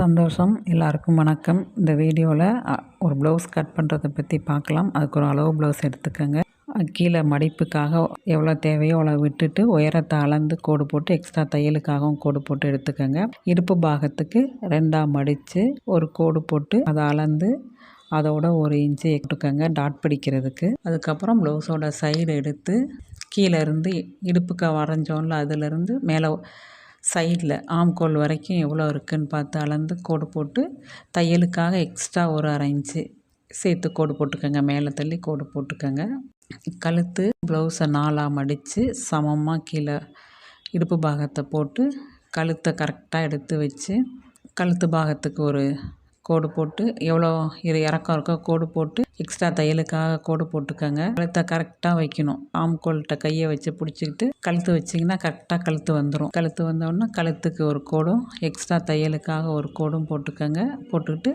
சந்தோஷம் எல்லாருக்கும் வணக்கம். இந்த வீடியோவில் ஒரு ப்ளவுஸ் கட் பண்ணுறதை பற்றி பார்க்கலாம் அதுக்கு ஒரு அளவு ப்ளவுஸ் எடுத்துக்கோங்க. கீழே மடிப்புக்காக எவ்வளோ தேவையோ அவ்வளோ விட்டுட்டு உயரத்தை அளந்து கோடு போட்டு எக்ஸ்ட்ரா தையலுக்காகவும் கோடு போட்டு எடுத்துக்கோங்க. இடுப்பு பாகத்துக்கு ரெண்டாக மடித்து ஒரு கோடு போட்டு அதை அளந்து அதோட ஒரு இன்ச்சு எடுத்துக்கோங்க டாட் பிடிக்கிறதுக்கு. அதுக்கப்புறம் ப்ளவுஸோட சைடு எடுத்து கீழேருந்து இடுப்புக்காக இடுப்புக்கு வரைஞ்சோம்ல அதுலேருந்து மேலே சைடில் ஆம்கோல் வரைக்கும் எவ்வளோ இருக்குதுன்னு பார்த்து அளந்து கோடு போட்டு தையலுக்காக எக்ஸ்ட்ரா ஒரு அரை இன்ச்சு சேர்த்து கோடு போட்டுக்கோங்க. மேலே தள்ளி கோடு போட்டுக்கோங்க. கழுத்து ப்ளவுஸை நாலாக மடித்து சமமாக கீழே இடுப்பு பாகத்தை போட்டு கழுத்தை கரெக்டாக எடுத்து வச்சு கழுத்து பாகத்துக்கு ஒரு கோடு போட்டு எவ்வளோ இரு இறக்கம் இருக்கோ கோடு போட்டு எக்ஸ்ட்ரா தையலுக்காக கோடு போட்டுக்கோங்க. கழுத்தை கரெக்டாக வைக்கணும். ஆம்கோல்கிட்ட கையை வச்சு பிடிச்சிக்கிட்டு கழுத்து வச்சிங்கன்னா கரெக்டாக கழுத்து வந்துடும் கழுத்து வந்தோடனே கழுத்துக்கு ஒரு கோடும் எக்ஸ்ட்ரா தையலுக்காக ஒரு கோடும் போட்டுக்கோங்க. போட்டுக்கிட்டு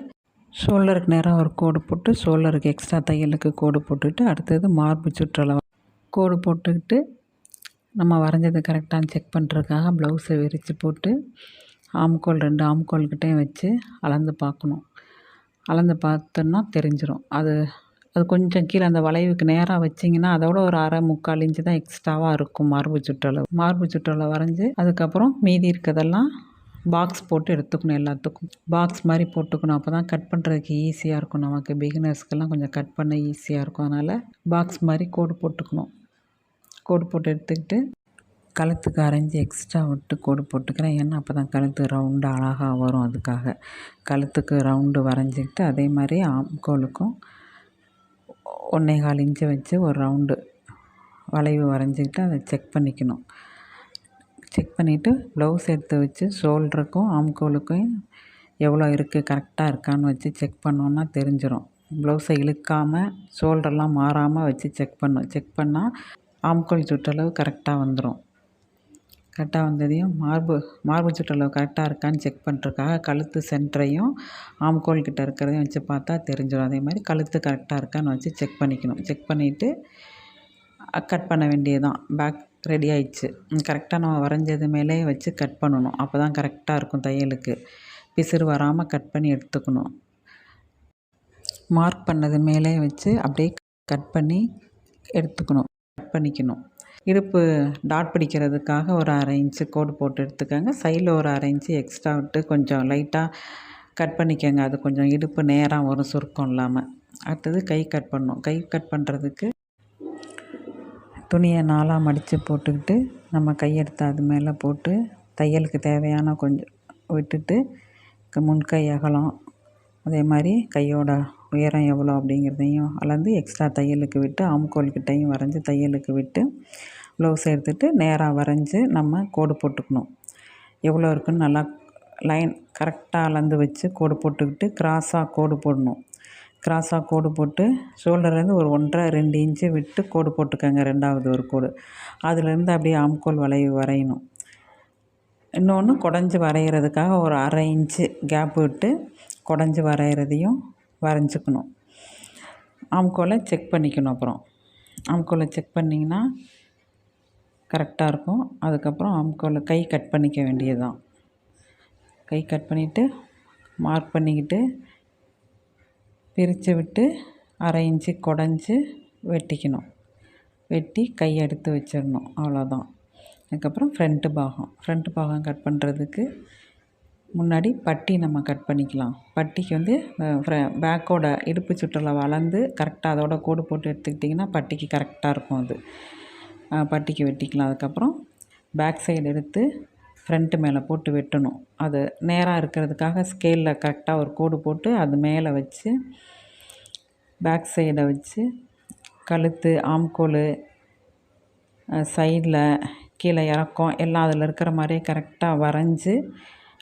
ஷோல்டருக்கு நேராக ஒரு கோடு போட்டு ஷோல்டருக்கு எக்ஸ்ட்ரா தையலுக்கு கோடு போட்டுக்கிட்டு அடுத்தது மார்பு சுற்றளவு. கோடு போட்டுக்கிட்டு நம்ம வரைஞ்சது கரெக்டாக செக் பண்ணுறதுக்காக ப்ளவுஸை விரித்து போட்டு ஆம்கோல் ரெண்டு ஆம்கோல்கிட்டையும் வச்சு அளந்து பார்க்கணும். அளந்து பார்த்தோன்னா தெரிஞ்சிடும் அது அது கொஞ்சம் கீழே அந்த வளைவுக்கு நேராக வச்சிங்கன்னா அதோட ஒரு அரை முக்கால் இன்ச்சு தான் எக்ஸ்ட்ராவாக இருக்கும் மார்பு சுற்றளவு. மார்பு சுற்றளவு வரைஞ்சி அதுக்கப்புறம் மீதி இருக்கிறதெல்லாம் பாக்ஸ் போட்டு எடுத்துக்கணும் எல்லாத்துக்கும். பாக்ஸ் மாதிரி போட்டுக்கணும். அப்போ தான் கட் பண்ணுறதுக்கு ஈஸியாக இருக்கும். நமக்கு பிகினர்ஸ்க்கெல்லாம் கொஞ்சம் கட் பண்ண ஈஸியாக இருக்கும். அதனால் பாக்ஸ் மாதிரி கோடு போட்டுக்கணும். கோடு போட்டு எடுத்துக்கிட்டு கழுத்துக்கு அரைஞ்சி எக்ஸ்ட்ரா விட்டு கோடு போட்டுக்கிறேன். ஏன்னா அப்போ தான் கழுத்து ரவுண்டு அழகாக வரும் அதுக்காக. கழுத்துக்கு ரவுண்டு வரைஞ்சிக்கிட்டு அதே மாதிரி ஆம்கோலுக்கும் ஒன்றே கால் இன்ச்சு வச்சு ஒரு ரவுண்டு வளைவு வரைஞ்சிக்கிட்டு அதை செக் பண்ணிக்கணும். செக் பண்ணிவிட்டு ப்ளவுஸ் எடுத்து வச்சு ஷோல்டருக்கும் ஆம்கோலுக்கும் எவ்வளோ இருக்குது கரெக்டாக இருக்கான்னு வச்சு செக் பண்ணோன்னா தெரிஞ்சிடும் ப்ளவுஸை இழுக்காமல் ஷோல்டர்லாம் மாறாமல் வச்சு செக் பண்ணும் செக் பண்ணால் ஆம்கோல் சுற்றளவு கரெக்டாக வந்துடும் கரெக்டாக வந்ததையும் மார்பு மார்பு சுற்றளவு கரெக்டாக இருக்கான்னு செக் பண்ணுறதுக்காக கழுத்து சென்டரையும் ஆம்கோல் கிட்ட இருக்கிறதையும் வச்சு பார்த்தா தெரிஞ்சிடும். அதே மாதிரி கழுத்து கரெக்டாக இருக்கான்னு வச்சு செக் பண்ணிக்கணும். செக் பண்ணிவிட்டு கட் பண்ண வேண்டியது பேக் ரெடி ஆயிடுச்சு. கரெக்டாக நம்ம வரைஞ்சது மேலே வச்சு கட் பண்ணணும். அப்போ தான் கரெக்டாக இருக்கும் தையலுக்கு. பிசிறு வராமல் கட் பண்ணி எடுத்துக்கணும். மார்க் பண்ணது மேலே வச்சு அப்படியே கட் பண்ணி எடுத்துக்கணும். கட் பண்ணிக்கணும். இடுப்பு டாட் பிடிக்கிறதுக்காக ஒரு அரை இன்ச்சு கோடு போட்டு எடுத்துக்கோங்க. சைடில் ஒரு அரை இன்ச்சு எக்ஸ்ட்ரா விட்டு கொஞ்சம் லைட்டாக கட் பண்ணிக்கோங்க. அது கொஞ்சம் இடுப்பு நேராக வரும் சுருக்கம் இல்லாமல் அடுத்தது கை கட் பண்ணும். கை கட் பண்ணுறதுக்கு துணியை நாலாக மடித்து போட்டுக்கிட்டு நம்ம கையெடுத்து அது மேலே போட்டு தையலுக்கு தேவையான கொஞ்சம் விட்டுட்டு முன்கை அகலம். அதே மாதிரி கையோட உயரம் எவ்வளோ அப்படிங்கிறதையும் அளந்து எக்ஸ்ட்ரா தையலுக்கு விட்டு ஆம்கோல்கிட்டையும் வரைஞ்சி தையலுக்கு விட்டு ப்ளவுஸ் எடுத்துகிட்டு நேராக வரைஞ்சி நம்ம கோடு போட்டுக்கணும். எவ்வளோ இருக்குன்னு நல்லா லைன் கரெக்டாக அளந்து வச்சு கோடு போட்டுக்கிட்டு க்ராஸாக கோடு போடணும். க்ராஸாக கோடு போட்டு ஷோல்டர்லேருந்து ஒரு ஒன்றரை ரெண்டு இன்ச்சு விட்டு கோடு போட்டுக்கோங்க ரெண்டாவது ஒரு கோடு. அதுலேருந்து அப்படியே ஆம்கோல் வளைவு வரையணும். இன்னொன்று குடஞ்சி வரைகிறதுக்காக ஒரு அரை இன்ச்சு கேப் விட்டு குடஞ்சி வரைகிறதையும் வரைஞ்சிக்கணும். ஆம்கோலை செக் பண்ணிக்கணும் அப்புறம். ஆம்கோலை செக் பண்ணிங்கன்னா கரெக்டாக இருக்கும். அதுக்கப்புறம் ஆம்கோலை கை கட் பண்ணிக்க வேண்டியது தான் கை கட் பண்ணிவிட்டு மார்க் பண்ணிக்கிட்டு பிரித்து விட்டு அரை இன்ச்சு குடஞ்சி வெட்டிக்கணும். வெட்டி கை எடுத்து வச்சிடணும். அவ்வளோதான் அதுக்கப்புறம் ஃப்ரண்ட்டு பாகம். ஃப்ரண்ட்டு பாகம் கட் பண்ணுறதுக்கு முன்னாடி பட்டி நம்ம கட் பண்ணிக்கலாம். பட்டிக்கு வந்து பேக்கோட இடுப்பு சுற்றலை வளர்ந்து கரெக்டாக அதோட கோடு போட்டு எடுத்துக்கிட்டிங்கன்னா பட்டிக்கு கரெக்டாக இருக்கும் அது. பட்டிக்கு வெட்டிக்கலாம். அதுக்கப்புறம் பேக் சைடு எடுத்து ஃப்ரண்ட்டு மேலே போட்டு வெட்டணும். அது நேராக இருக்கிறதுக்காக ஸ்கேலில் கரெக்டாக ஒரு கோடு போட்டு அது மேலே வச்சு பேக் சைடை வச்சு கழுத்து ஆம்கோல் சைடில் கீழே இறக்கம் எல்லாம் அதில் இருக்கிற மாதிரியே கரெக்டாக வரைஞ்சி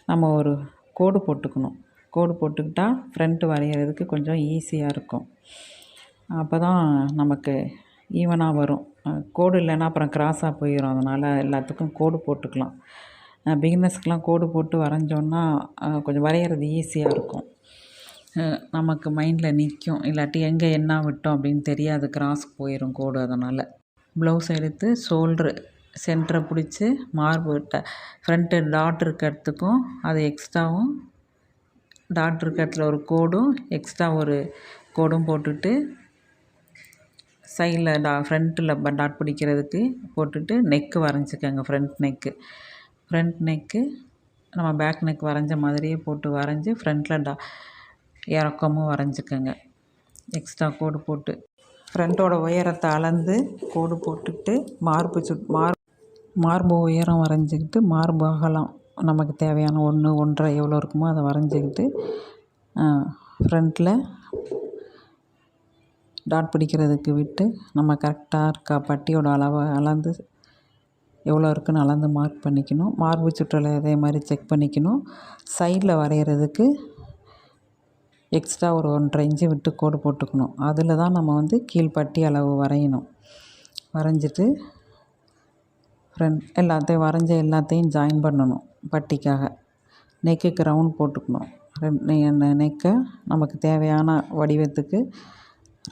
நம்ம ஒரு கோடு போட்டுக்கணும். கோடு போட்டுக்கிட்டால் ஃப்ரண்ட்டு வரைகிறதுக்கு கொஞ்சம் ஈஸியாக இருக்கும். அப்போ தான் நமக்கு ஈவனாக வரும். கோடு இல்லைன்னா அப்புறம் க்ராஸாக போயிடும் அதனால் எல்லாத்துக்கும் கோடு போட்டுக்கலாம். பிகினஸ்க்கெலாம் கோடு போட்டு வரைஞ்சோன்னா கொஞ்சம் வரைகிறது ஈஸியாக இருக்கும். நமக்கு மைண்டில் நிற்கும் இல்லாட்டி எங்கே என்ன விட்டோம் அப்படின்னு தெரியாது. கிராஸ் போயிடும் கோடு அதனால். ப்ளவுஸ் எடுத்து ஷோல்ட்ரு சென்டரை பிடிச்சி மார்பு ஃப்ரண்ட்டு டாட் இருக்கிறதுக்கும் அது எக்ஸ்ட்ராவும் டாட் இருக்க இடத்துல ஒரு கோடும் எக்ஸ்ட்ரா ஒரு கோடும் போட்டுட்டு சைடில் டா ஃப்ரண்ட்டில் டாட் பிடிக்கிறதுக்கு போட்டுட்டு நெக்கு வரைஞ்சிக்கோங்க ஃப்ரண்ட் நெக்கு ஃப்ரண்ட் நெக்கு நம்ம பேக் நெக் வரைஞ்ச மாதிரியே போட்டு வரைஞ்சி ஃப்ரண்ட்டில் டா இறக்கமும் வரைஞ்சிக்கோங்க. எக்ஸ்ட்ரா கோடு போட்டு ஃப்ரண்ட்டோட உயரத்தை அளந்து கோடு போட்டுட்டு மார்பு சுட் மார் மார்பு உயரம் வரைஞ்சிக்கிட்டு மார்பு அகலம் நமக்கு தேவையான ஒன்று ஒன்றரை எவ்வளோ இருக்குமோ அதை வரைஞ்சிக்கிட்டு ஃப்ரண்ட்டில் டாட் பிடிக்கிறதுக்கு விட்டு நம்ம கரெக்டாக இருக்கா பட்டியோட அளவை அளந்து எவ்வளோ இருக்குன்னு அளந்து மார்க் பண்ணிக்கணும். மார்பு சுற்றலை அதே மாதிரி செக் பண்ணிக்கணும். சைடில் வரைகிறதுக்கு எக்ஸ்ட்ரா ஒரு ஒன்றரை இன்ச்சு விட்டு கோடு போட்டுக்கணும். அதில் தான் நம்ம வந்து கீழ்ப்பட்டி அளவு வரையணும். வரைஞ்சிட்டு ஃப்ரண்ட் எல்லாத்தையும் வரைஞ்ச எல்லாத்தையும் ஜாயின் பண்ணணும் பட்டிக்காக. நெக்குக்கு ரவுண்ட் போட்டுக்கணும். ரெண்டு நெக்கை நமக்கு தேவையான வடிவத்துக்கு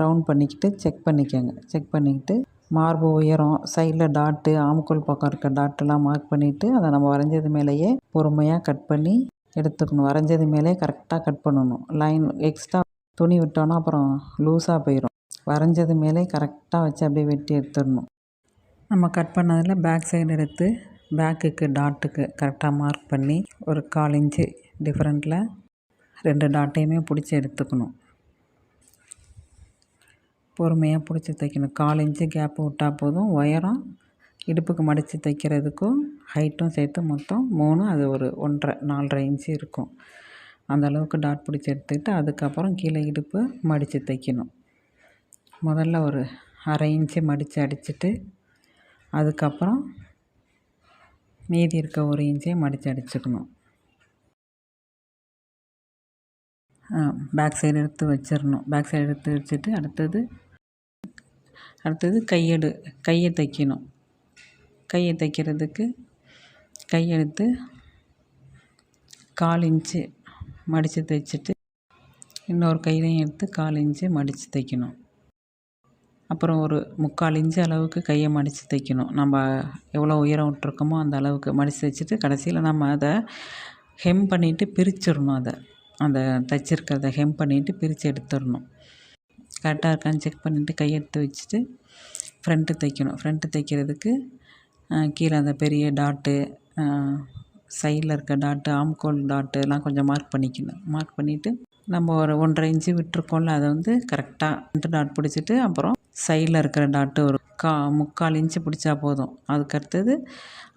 ரவுண்ட் பண்ணிக்கிட்டு செக் பண்ணிக்கோங்க. செக் பண்ணிக்கிட்டு மார்பு உயரம் சைடில் டாட்டு ஆம்கோல் பக்கம் இருக்க டாட்டெல்லாம் மார்க் பண்ணிவிட்டு அதை நம்ம வரைஞ்சது மேலேயே பொறுமையாக கட் பண்ணி எடுத்துக்கணும். வரைஞ்சது மேலே கரெக்டாக கட் பண்ணணும். லைன் எக்ஸ்ட்ரா துணி விட்டோன்னா அப்புறம் லூஸாக போயிடும் வரைஞ்சது மேலே கரெக்டாக வச்சு அப்படியே வெட்டி எடுத்துடணும். நம்ம கட் பண்ணதில் பேக் சைடு எடுத்து பேக்குக்கு டாட்டுக்கு கரெக்டாக மார்க் பண்ணி ஒரு கால் இன்ச்சு டிஃப்ரெண்ட்டில் ரெண்டு டாட்டையுமே பிடிச்சி எடுத்துக்கணும். பொறுமையாக பிடிச்சி தைக்கணும். கால் இன்ச்சு கேப்பு விட்டால் போதும். உயரம் இடுப்புக்கு மடித்து தைக்கிறதுக்கும் ஹைட்டும் சேர்த்து மொத்தம் மூணு அது ஒரு ஒன்றரை நாலரை இன்ச்சு இருக்கும். அந்த அளவுக்கு டாட் பிடிச்சி எடுத்துக்கிட்டு அதுக்கப்புறம் கீழே இடுப்பு மடித்து தைக்கணும். முதல்ல ஒரு அரை இன்ச்சு மடித்து அடிச்சுட்டு அதுக்கப்புறம் மீதி இருக்க ஒரு இன்ச்சையும் மடித்து அடிச்சுக்கணும். பேக் சைடு எடுத்து வச்சிடணும் பேக் சைடு எடுத்து வச்சுட்டு அடுத்தது அடுத்தது கையெடு கையை தைக்கணும். கையை தைக்கிறதுக்கு கையெடுத்து கால் இன்ச்சு மடித்து தைச்சிட்டு இன்னொரு கையிலையும் எடுத்து கால் இன்ச்சு மடித்து தைக்கணும். அப்புறம் ஒரு முக்கால் இன்ச்சு அளவுக்கு கையை மடித்து தைக்கணும். நம்ம எவ்வளோ உயரம் விட்ருக்கோமோ அந்த அளவுக்கு மடித்து தைச்சிட்டு கடைசியில் நம்ம அதை ஹெம் பண்ணிவிட்டு பிரிச்சிடணும் அதை. அந்த தைச்சிருக்கிறத ஹெம் பண்ணிவிட்டு பிரித்து எடுத்துடணும். கரெக்டாக இருக்கான்னு செக் பண்ணிவிட்டு கையெடுத்து வச்சுட்டு ஃப்ரண்ட்டு தைக்கணும். ஃப்ரண்ட்டு தைக்கிறதுக்கு கீழே அந்த பெரிய டாட்டு சைடில் இருக்க டாட்டு ஆம்கோல் டாட்டு எல்லாம் கொஞ்சம் மார்க் பண்ணிக்கணும். மார்க் பண்ணிவிட்டு நம்ம ஒரு ஒன்றரை இன்ச்சு விட்டுருக்கோம்ல அதை வந்து கரெக்டாக ரெண்டு டாட் பிடிச்சிட்டு அப்புறம் சைடில் இருக்கிற டாட்டு ஒரு கா முக்கால் இன்ச்சு பிடிச்சா போதும். அதுக்கடுத்தது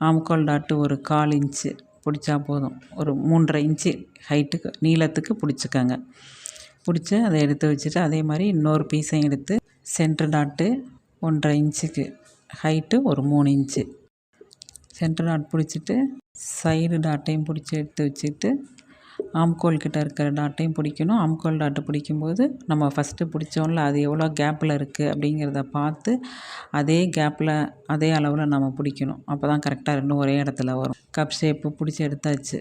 ஆமுக்கால் டாட்டு ஒரு கால் இன்ச்சு பிடிச்சா போதும். ஒரு மூன்றரை இன்ச்சு ஹைட்டுக்கு நீளத்துக்கு பிடிச்சிக்கோங்க. பிடிச்சி அதை எடுத்து வச்சுட்டு அதே மாதிரி இன்னொரு பீஸையும் எடுத்து சென்ட்ரு டாட்டு ஒன்றரை இன்ச்சுக்கு ஹைட்டு ஒரு மூணு இன்ச்சு. சென்ட்ரு டாட் பிடிச்சிட்டு சைடு டாட்டையும் பிடிச்சி எடுத்து வச்சுட்டு ஆம்கோல் கிட்ட இருக்கிற டாட்டையும் பிடிக்கணும். ஆம்கோல் டாட்டு பிடிக்கும்போது நம்ம ஃபஸ்ட்டு பிடிச்சோம்ல அது எவ்வளோ கேப்பில் இருக்குது அப்படிங்கிறத பார்த்து அதே கேப்பில் அதே அளவில் நம்ம பிடிக்கணும். அப்போ தான் கரெக்டாக ரெண்டும் ஒரே இடத்துல வரும். கப் ஷேப்பு பிடிச்சி எடுத்தாச்சு.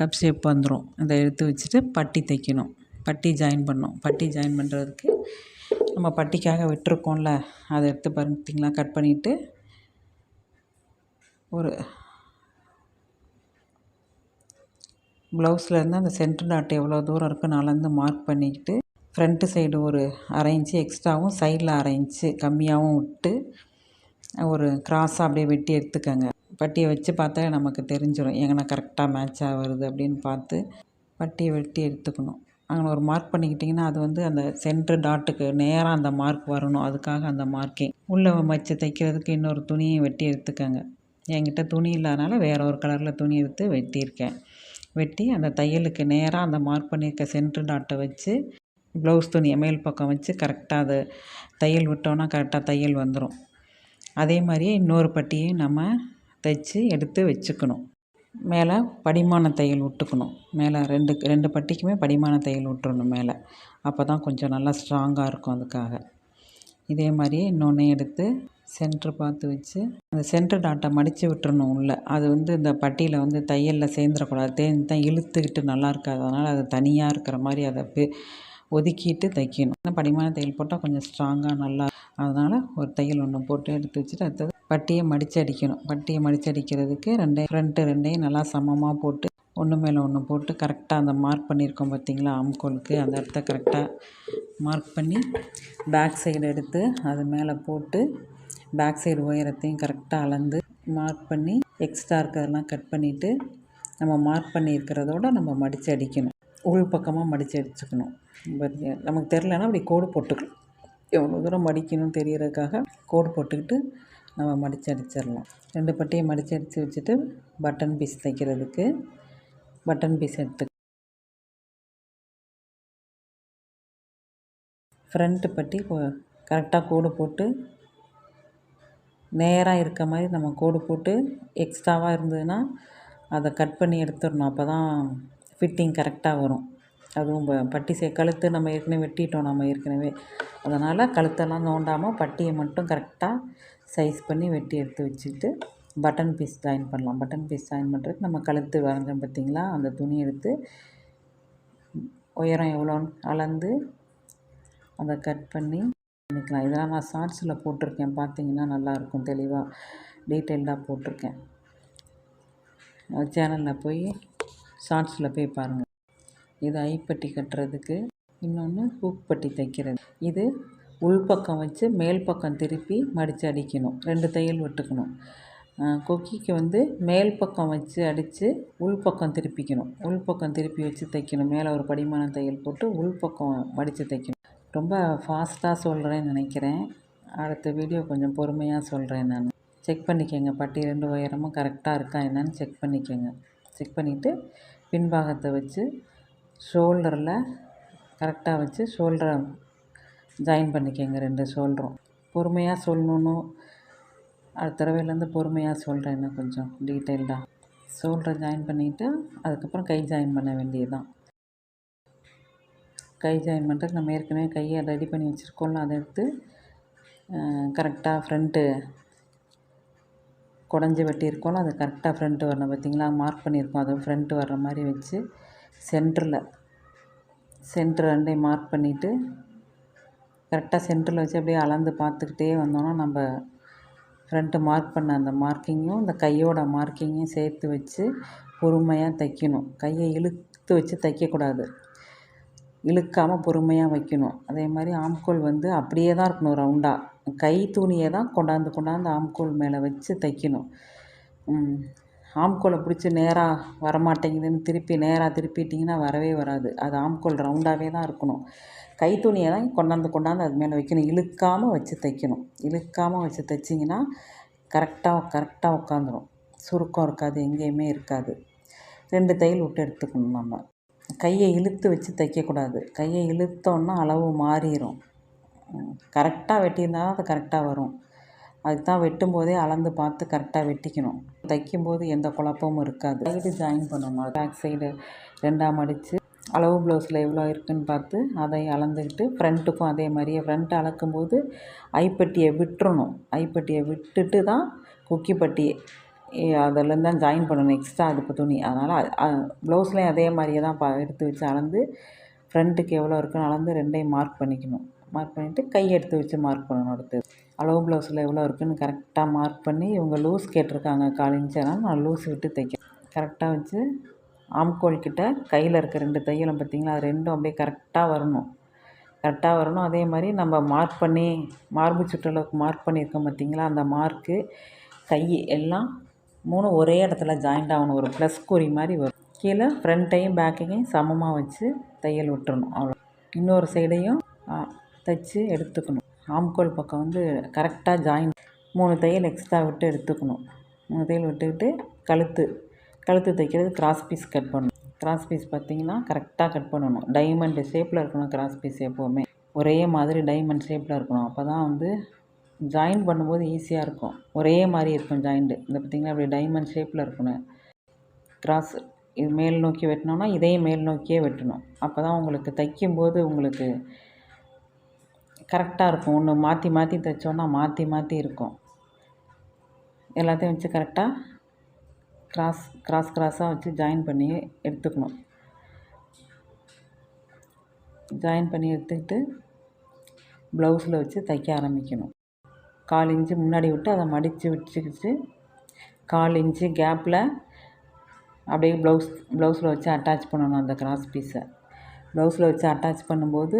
கப் ஷேப் வந்துடும் இதை எடுத்து வச்சுட்டு பட்டி தைக்கணும். பட்டி ஜாயின் பண்ணோம் பட்டி ஜாயின் பண்ணுறதுக்கு நம்ம பட்டிக்காக விட்டுருக்கோம்ல அதை எடுத்து பார்த்திங்களா? கட் பண்ணிவிட்டு ஒரு ப்ளவுஸ்லேருந்து அந்த சென்ட்ரு டாட் எவ்வளோ தூரம் இருக்குன்னு அளந்து மார்க் பண்ணிக்கிட்டு ஃப்ரண்ட்டு சைடு ஒரு அரை இன்ச்சு எக்ஸ்ட்ராவும் சைடில் அரை இன்ச்சு கம்மியாகவும் விட்டு ஒரு கிராஸாக அப்படியே வெட்டி எடுத்துக்கோங்க. பட்டியை வச்சு பார்த்தா நமக்கு தெரிஞ்சிடும் எங்கன்னா கரெக்டாக மேட்சாக வருது அப்படின்னு பார்த்து பட்டியை வெட்டி எடுத்துக்கணும். அங்கே ஒரு மார்க் பண்ணிக்கிட்டிங்கன்னா அது வந்து அந்த சென்ட்ரு டாட்டுக்கு நேராக அந்த மார்க் வரணும். அதுக்காக அந்த மார்க்கிங் உள்ளே வச்சு தைக்கிறதுக்கு இன்னொரு துணியை வெட்டி எடுத்துக்கோங்க. என்கிட்ட துணி இல்லாதனால வேறு ஒரு கலரில் துணி எடுத்து வெட்டியிருக்கேன். வெட்டி அந்த தையலுக்கு நேராக அந்த மார்க் பண்ணியிருக்க சென்ட்ரு டாட்டை வச்சு ப்ளவுஸ் துணியை மேல் பக்கம் வச்சு கரெக்டாக அது தையல் விட்டோன்னா கரெக்டாக தையல் வந்துடும் அதே மாதிரியே இன்னொரு பட்டியை நம்ம தைச்சி எடுத்து வச்சுக்கணும். மேலே படிமான தையல் விட்டுக்கணும். மேலே ரெண்டு ரெண்டு பட்டிக்குமே படிமான தையல் விட்டுறணும் மேலே. அப்போ தான் கொஞ்சம் நல்லா ஸ்ட்ராங்காக இருக்கும் அதுக்காக. இதே மாதிரியே இன்னொன்று எடுத்து சென்ட்ரு பார்த்து வச்சு அந்த சென்ட்ரு டாட்டை மடித்து விட்டுறணும் உள்ளே. அது வந்து இந்த பட்டியில் வந்து தையலில் சேர்ந்துடக்கூடாது. தேன் தான் இழுத்துக்கிட்டு நல்லா இருக்காது. அதனால் அது தனியாக இருக்கிற மாதிரி அதை பே ஒதுக்கிட்டு தைக்கணும். படிமான தையல் போட்டால் கொஞ்சம் ஸ்ட்ராங்காக நல்லா அதனால் ஒரு தையல் ஒன்று போட்டு எடுத்து வச்சுட்டு அடுத்தது பட்டியை மடித்து அடிக்கணும். பட்டியை மடித்து அடிக்கிறதுக்கு ரெண்டே ஃப்ரண்ட்டு ரெண்டையும் நல்லா சமமாக போட்டு ஒன்று மேலே ஒன்று போட்டு கரெக்டாக அந்த மார்க் பண்ணியிருக்கோம் பார்த்தீங்களா ஆம்கோலுக்கு அந்த இடத்த கரெக்டாக மார்க் பண்ணி பேக் சைடு எடுத்து அது மேலே போட்டு பேக் சைடு உயரத்தையும் கரெக்டாக அளந்து மார்க் பண்ணி எக்ஸ்ட்ரா இருக்கிறதெல்லாம் கட் பண்ணிவிட்டு நம்ம மார்க் பண்ணியிருக்கிறதோட நம்ம மடித்து அடிக்கணும். உள் பக்கமாக மடித்து அடிச்சுக்கணும். நமக்கு தெரிலனா அப்படி கோடு போட்டுக்கணும் எவ்வளோ தூரம் மடிக்கணும்னு தெரியறதுக்காக கோடு போட்டுக்கிட்டு நம்ம மடித்து அடிச்சிடலாம். ரெண்டு பட்டியை மடித்து அடித்து வச்சுட்டு பட்டன் பீஸ் தைக்கிறதுக்கு பட்டன் பீஸ் எடுத்து ஃப்ரண்ட்டு பட்டி கரெக்டாக கோடு போட்டு நேராக இருக்க மாதிரி நம்ம கோடு போட்டு எக்ஸ்ட்ராவாக இருந்ததுன்னா அதை கட் பண்ணி எடுத்துடணும். அப்போ தான் ஃபிட்டிங் கரெக்டாக வரும். அதுவும் ப பட்டி சே கழுத்து நம்ம ஏற்கனவே வெட்டிட்டோம். நம்ம ஏற்கனவே. அதனால் கழுத்தெல்லாம் நோண்டாமல் பட்டியை மட்டும் கரெக்டாக சைஸ் பண்ணி வெட்டி எடுத்து வச்சுக்கிட்டு பட்டன் பீஸ் ஜாயின் பண்ணலாம். பட்டன் பீஸ் ஜாயின் பண்ணுறதுக்கு நம்ம கழுத்து வரைஞ்சோம் பார்த்திங்களா? அந்த துணி எடுத்து உயரம் எவ்வளோன்னு அளந்து அதை கட் பண்ணி பண்ணிக்கலாம் இதெல்லாம் நான் ஷார்ட்ஸில் போட்டிருக்கேன். பார்த்தீங்கன்னா நல்லாயிருக்கும். தெளிவாக டீட்டெயில்டாக போட்டிருக்கேன். சேனலில் போய் ஷார்ட்ஸில் போய் பாருங்கள் இது ஐப்பட்டி கட்டுறதுக்கு இன்னொன்று ஹூக் பட்டி தைக்கிறது. இது உள்பக்கம் வச்சு மேல் பக்கம் திருப்பி மடித்து அடிக்கணும். ரெண்டு தையல் விட்டுக்கணும். கொக்கிக்கு வந்து மேல் பக்கம் வச்சு அடித்து உள்பக்கம் திருப்பிக்கணும். உள்பக்கம் திருப்பி வச்சு தைக்கணும். மேலே ஒரு படிமான தையல் போட்டு உள்பக்கம் மடித்து தைக்கணும். ரொம்ப ஃபாஸ்ட்டாக சொல்கிறேன்னு நினைக்கிறேன். அடுத்த வீடியோ கொஞ்சம் பொறுமையாக சொல்கிறேன் நான். செக் பண்ணிக்கோங்க. பட்டி ரெண்டு உயரமும் கரெக்டாக இருக்கா என்னன்னு செக் பண்ணிக்கோங்க. செக் பண்ணிவிட்டு பின்பாகத்தை வச்சு ஷோல்டரில் கரெக்டாக வச்சு ஷோல்டரை ஜாயின் பண்ணிக்கோங்க ரெண்டு ஷோல்டரும் பொறுமையாக சொல்லணுன்னு அடுத்த தடவையிலேருந்து பொறுமையாக சொல்கிறேன் இன்னும் கொஞ்சம் டீட்டெயில்டாக ஷோல்டரை ஜாயின் பண்ணிவிட்டு அதுக்கப்புறம் கை ஜாயின் பண்ண வேண்டியது தான் கை ஜாயின் பண்ணுறதுக்கு நம்ம ஏற்கனவே கையை ரெடி பண்ணி வச்சுருக்கோம்ல அதை எடுத்து கரெக்டாக ஃப்ரண்ட்டு குடஞ்சி வெட்டியிருக்கோம்ல அது கரெக்டாக ஃப்ரண்ட்டு வரணும். பார்த்தீங்களா? மார்க் பண்ணியிருக்கோம். அதை ஃப்ரண்ட்டு வர்ற மாதிரி வச்சு சென்டரில் சென்டர் ரெண்டையும் மார்க் பண்ணிவிட்டு கரெக்டாக சென்டரில் வச்சு அப்படியே அளந்து பார்த்துக்கிட்டே வந்தோம்னா நம்ம ஃப்ரண்ட்டு மார்க் பண்ண அந்த மார்க்கிங்கும் இந்த கையோட மார்க்கிங்கையும் சேர்த்து வச்சு பொறுமையாக தைக்கணும். கையை இழுத்து வச்சு தைக்கக்கூடாது. இழுக்காமல் பொறுமையாக வைக்கணும். அதே மாதிரி ஆம்கோல் வந்து அப்படியே தான் இருக்கணும் ரவுண்டாக கை துணியை தான் கொண்டாந்து கொண்டாந்து ஆம்கோல் மேலே வச்சு தைக்கணும். ஆம்கோலை பிடிச்சி நேராக வரமாட்டேங்குதுன்னு திருப்பி நேராக திருப்பிட்டிங்கன்னா வரவே வராது. அது ஆம்கோல் ரவுண்டாகவே தான் இருக்கணும். கை துணியை தான் கொண்டாந்து கொண்டாந்து அது மேலே வைக்கணும். இழுக்காமல் வச்சு தைக்கணும். இழுக்காமல் வச்சு தைச்சிங்கன்னா கரெக்டாக கரெக்டாக உட்காந்துரும். சுருக்கம் இருக்காது எங்கேயுமே இருக்காது. ரெண்டு தையல் விட்டு எடுத்துக்கணும் நம்ம. கையை இழுத்து வச்சு தைக்கக்கூடாது. கையை இழுத்தோன்னா அளவு மாறிடும் கரெக்டாக வெட்டியிருந்தா தான் அது கரெக்டாக வரும். அதுக்கு தான் அளந்து பார்த்து கரெக்டாக வெட்டிக்கணும். தைக்கும்போது எந்த குழப்பமும் இருக்காது. சைடு ஜாயின் பண்ணணும். பேக் சைடு ரெண்டாக மடித்து அளவு ப்ளவுஸில் எவ்வளோ இருக்குதுன்னு பார்த்து அதை அளந்துக்கிட்டு ஃப்ரண்ட்டுக்கும் அதே மாதிரியே ஃப்ரண்ட் அளக்கும்போது ஐப்பட்டியை விட்டுறணும். ஐப்பட்டியை விட்டுட்டு தான் குக்கி பட்டியை அதுலேருந்து தான் ஜாயின் பண்ணணும். எக்ஸ்ட்ரா அதுக்கு துணி. அதனால் ப்ளவுஸ்லேயும் அதே மாதிரியே தான் பா எடுத்து வச்சு அளந்து ஃப்ரண்ட்டுக்கு எவ்வளோ இருக்குன்னு அளந்து ரெண்டையும் மார்க் பண்ணிக்கணும். மார்க் பண்ணிவிட்டு கை எடுத்து வச்சு மார்க் பண்ணணும் அடுத்து. அளவு ப்ளவுஸில் எவ்வளோ இருக்குதுன்னு கரெக்டாக மார்க் பண்ணி இவங்க லூஸ் கேட்டிருக்காங்க கால் இன்ச் நான் லூஸ் விட்டு தைக்கிறேன் கரெக்டாக வச்சு ஆம்கோல் கிட்ட கையில் இருக்க ரெண்டு தையலும் பார்த்திங்களா அது ரெண்டும் அப்படியே கரெக்டாக வரணும். கரெக்டாக வரணும். அதே மாதிரி நம்ம மார்க் பண்ணி மார்பு சுற்றளவுக்கு மார்க் பண்ணியிருக்கோம் பார்த்திங்களா அந்த மார்க்கு கை எல்லாம் மூணு ஒரே இடத்துல ஜாயிண்ட் ஆகணும். ஒரு ப்ளஸ் குறி மாதிரி வரும். கீழே ஃப்ரண்ட்டையும் பேக்கையும் சமமாக வச்சு தையல் விட்டுறணும். அவ்வளோ இன்னொரு சைடையும் தைச்சி எடுத்துக்கணும். ஆம்கோல் பக்கம் வந்து கரெக்டாக ஜாயின் மூணு தையல் எக்ஸ்ட்ரா விட்டு எடுத்துக்கணும். மூணு தையல் விட்டுக்கிட்டு கழுத்து. கழுத்து தைக்கிறது கிராஸ் பீஸ் கட் பண்ணணும். கிராஸ் பீஸ் பார்த்திங்கன்னா கரெக்டாக கட் பண்ணணும். டைமண்டு ஷேப்பில் இருக்கணும் கிராஸ் பீஸ் எப்போவுமே. ஒரே மாதிரி டைமண்ட் ஷேப்பில் இருக்கணும். அப்போ தான் வந்து ஜாயின் பண்ணும்போது ஈஸியாக இருக்கும். ஒரே மாதிரி இருக்கும் ஜாயிண்ட்டு இந்த பார்த்திங்கன்னா அப்படி டைமண்ட் ஷேப்பில் இருக்கணும் கிராஸ் இது மேல் நோக்கி வெட்டினோன்னா இதையும் மேல் நோக்கியே வெட்டணும். அப்போ தான் உங்களுக்கு தைக்கும்போது உங்களுக்கு கரெக்டாக இருக்கும். ஒன்று மாற்றி மாற்றி தைச்சோன்னா மாற்றி மாற்றி இருக்கும். எல்லாத்தையும் வச்சு கரெக்டாக க்ராஸ் கிராஸ் கிராஸாக வச்சு ஜாயின் பண்ணி எடுத்துக்கணும். ஜாயின் பண்ணி எடுத்துக்கிட்டு ப்ளவுஸில் வச்சு தைக்க ஆரம்பிக்கணும். கால் இன்ச்சு முன்னாடி விட்டு அதை மடித்து வச்சுக்கிச்சு. கால் இன்ச்சு கேப்பில் அப்படியே ப்ளவுஸ் ப்ளவுஸில் வச்சு அட்டாச் பண்ணணும் அந்த கிராஸ் பீஸை ப்ளவுஸில் வச்சு அட்டாச் பண்ணும்போது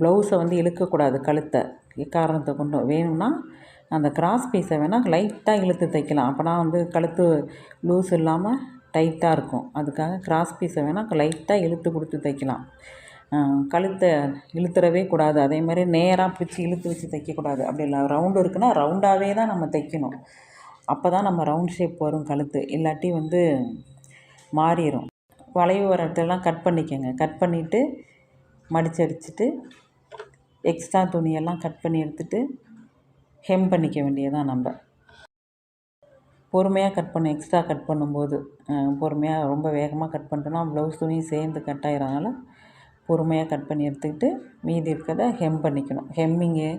ப்ளவுஸை வந்து இழுக்கக்கூடாது கழுத்தை. எக்காரணத்தை கொண்டு வேணும்னா அந்த கிராஸ் பீஸை வேணால் லைட்டாக இழுத்து தைக்கலாம். அப்போனா வந்து கழுத்து லூஸ் இல்லாமல் டைட்டாக இருக்கும். அதுக்காக கிராஸ் பீஸை வேணால் லைட்டாக இழுத்து கொடுத்து தைக்கலாம். கழுத்தை இழுத்துறவே கூடாது. அதே மாதிரி நேராக பிடிச்சி இழுத்து வச்சு தைக்கக்கூடாது. அப்படி இல்லை ரவுண்டு இருக்குன்னா ரவுண்டாகவே தான் நம்ம தைக்கணும். அப்போ தான் நம்ம ரவுண்ட் ஷேப் வரும் கழுத்து. இல்லாட்டி வந்து மாறிடும் வளைவு வர இடத்துலலாம் கட் பண்ணிக்கோங்க கட் பண்ணிவிட்டு மடிச்சடிச்சிட்டு எக்ஸ்ட்ரா துணியெல்லாம் கட் பண்ணி எடுத்துகிட்டு ஹெம் பண்ணிக்க வேண்டியதான் நம்ம. பொறுமையாக கட் பண்ண எக்ஸ்ட்ரா கட் பண்ணும்போது பொறுமையாக ரொம்ப வேகமாக கட் பண்ணிட்டோன்னா ப்ளவுஸ் துணியும் சேர்ந்து கட் ஆகிறதுனால பொறுமையாக கட் பண்ணி எடுத்துக்கிட்டு மீதி இருக்கிறத ஹெம் பண்ணிக்கணும். ஹெம்மிங்கு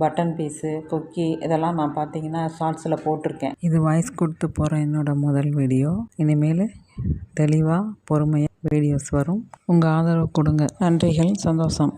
பட்டன் பீஸு கொக்கி இதெல்லாம் நான் பார்த்தீங்கன்னா ஷார்ட்ஸில் போட்டிருக்கேன். இது வாய்ஸ் கொடுத்து போகிற என்னோடய முதல் வீடியோ இனிமேல் தெளிவாக பொறுமையாக வீடியோஸ் வரும். உங்கள் ஆதரவு கொடுங்க. நன்றிகள். சந்தோஷம்.